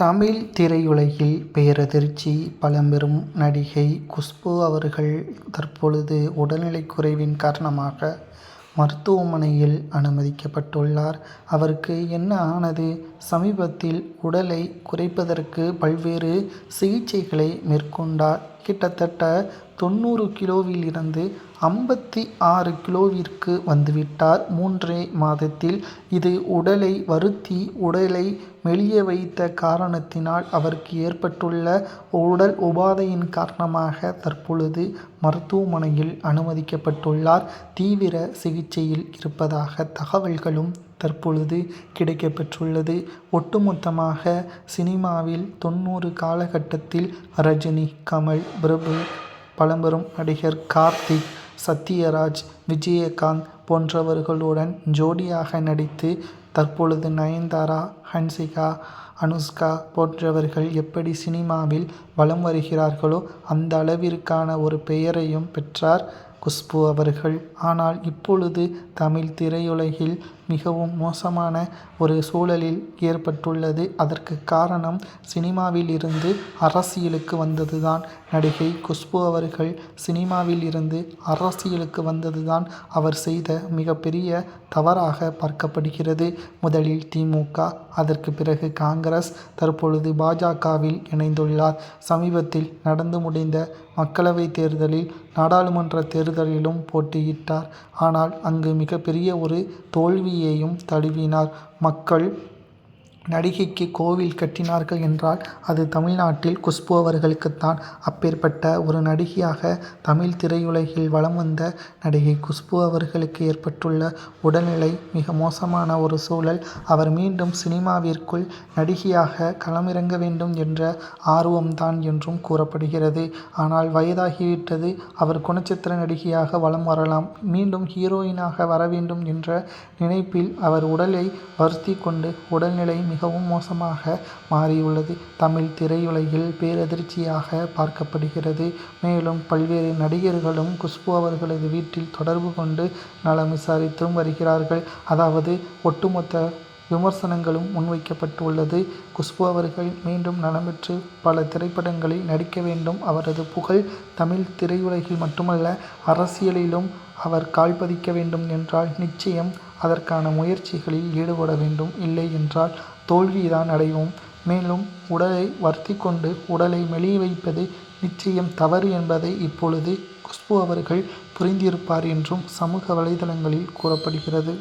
தமிழ் திரையுலகில் பேரதிர்ச்சி பழம்பெரும் நடிகை குஷ்பு அவர்கள் தற்பொழுது உடல்நலக்குறைவின் காரணமாக மருத்துவமனையில் அனுமதிக்கப்பட்டுள்ளார். அவருக்கு என்ன ஆனது? சமீபத்தில் உடலை குறைப்பதற்கு பல்வேறு சிகிச்சைகளை மேற்கொண்டார். கிட்டத்தட்ட தொண்ணூறு கிலோவில் இருந்து ஐம்பத்தி ஆறு கிலோவிற்கு வந்துவிட்டார். மூன்றே மாதத்தில். இது உடலை வருத்தி உடலை மெலிய வைத்த காரணத்தினால் அவருக்கு ஏற்பட்டுள்ள உடல் உபாதையின் காரணமாக தற்பொழுது மருத்துவமனையில் அனுமதிக்கப்பட்டுள்ளார். தீவிர சிகிச்சையில் இருப்பதாக தகவல்களும் தற்பொழுது கிடைக்கப்பெற்றுள்ளது. ஒட்டுமொத்தமாக சினிமாவில் தொண்ணூறு காலகட்டத்தில் ரஜினி கமல் பிரபு பழம்பெரும் நடிகர் கார்த்திக் சத்யராஜ் விஜயகாந்த் போன்றவர்களுடன் ஜோடியாக நடித்து தற்பொழுது நயன்தாரா ஹன்சிகா அனுஷ்கா போன்றவர்கள் எப்படி சினிமாவில் வலம் வருகிறார்களோ அந்த அளவிற்கான ஒரு பெயரையும் பெற்றார் குஷ்பு அவர்கள். ஆனால் இப்பொழுது தமிழ் திரையுலகில் மிகவும் மோசமான ஒரு சூழலில் ஏற்பட்டுள்ளது. அதற்கு காரணம் சினிமாவில் இருந்து அரசியலுக்கு வந்ததுதான் நடிகை குஷ்பு அவர்கள் சினிமாவில் இருந்து அரசியலுக்கு வந்ததுதான் அவர் செய்த மிகப்பெரிய தவறாக பார்க்கப்படுகிறது. முதலில் திமுக அதற்கு பிறகு காங்கிரஸ் தற்பொழுது பாஜகவில் இணைந்துள்ளார். சமீபத்தில் நடந்து முடிந்த மக்களவை தேர்தலில் நாடாளுமன்ற தேர்தலிலும் போட்டியிட்டார். ஆனால் அங்கு மிகப்பெரிய ஒரு தோல்வி தோல்வியையும் தழுவினார். மக்கள் நடிகைக்கு கோவில் கட்டினார்கள் என்றால் அது தமிழ்நாட்டில் குஷ்பு அவர்களுக்குத்தான் அப்பேற்பட்ட ஒரு நடிகையாக தமிழ் திரையுலகில் வலம் வந்த நடிகை குஷ்பு அவர்களுக்கு ஏற்பட்டுள்ள உடல்நிலை மிக மோசமான ஒரு சூழல். அவர் மீண்டும் சினிமாவிற்குள் நடிகையாக களமிறங்க வேண்டும் என்ற ஆர்வம் தான் என்றும் கூறப்படுகிறது. ஆனால் வயதாகிவிட்டது. அவர் குணச்சித்திர நடிகையாக வலம் வரலாம். மீண்டும் ஹீரோயினாக வர வேண்டும் என்ற நினைப்பில் அவர் உடலை வருத்தி கொண்டு உடல்நிலை மிகவும் மோசமாக மாறியுள்ளது தமிழ் திரையுலகில் பேரதிர்ச்சியாக பார்க்கப்படுகிறது. மேலும் பல்வேறு நடிகர்களும் குஷ்பு அவர்களது வீட்டில் தொடர்பு கொண்டு நலம் விசாரித்தும் வருகிறார்கள். அதாவது ஒட்டுமொத்த விமர்சனங்களும் முன்வைக்கப்பட்டுள்ளது. குஷ்பு அவர்கள் மீண்டும் நலம்பெற்று பல திரைப்படங்களில் நடிக்க வேண்டும். அவரது புகழ் தமிழ் திரையுலகில் மட்டுமல்ல அரசியலிலும் அவர் கால் பதிக்க வேண்டும் என்றால் நிச்சயம் அதற்கான முயற்சிகளில் ஈடுபட வேண்டும். இல்லை என்றால் தோல்விதான் அடைவோம். மேலும் உடலை வருத்தி கொண்டு உடலை மெலிய வைப்பது நிச்சயம் தவறு என்பதை இப்பொழுது குஷ்பு அவர்கள் புரிந்திருப்பார் என்றும் சமூக வலைதளங்களில் கூறப்படுகிறது.